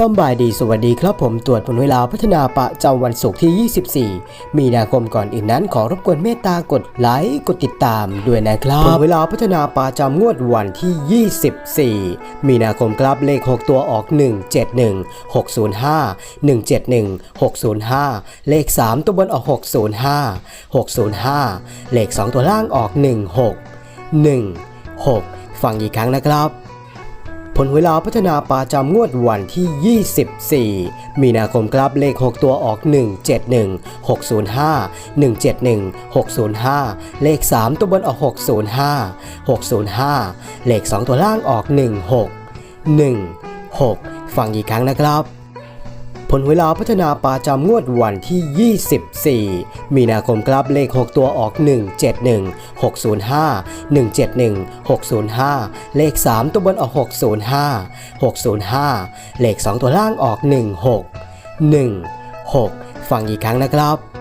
สบายดีสวัสดีครับผมตรวจผลเวลาพัฒนาประจำวันศุกร์ที่ 24 มีนาคมก่อนอื่นนั้นขอรบกวนเมตตากดไลค์กดติดตามด้วยนะครับผลเวลาพัฒนาประจำงวดวันที่ 24 มีนาคมครับเลข 6 ตัวออก 171 605 171 605 เลข 3 ตัวบนออก 605 605 เลข 2 ตัวล่างออก 16 16 ฟังอีกครั้งนะครับ ผลเวลาพัฒนาปลาจำงวดวันที่ 24 มีนาคมครับเลข 6 ตัวออก 171 605 171 605 เลข 3 ตัวบนออก 605 605 เลข 2 ตัวล่างออก 16 16 ฟังอีกครั้งนะครับ ผลเวลาพัฒนาปลาจำงวดวันที่ 24 มีนาคมครับเลข 6 ตัวออก 171 605 171 605 เลข 3 ตัวบนออก 605 605 เลข 2 ตัวล่างออก 16 16 ฟังอีกครั้งนะครับ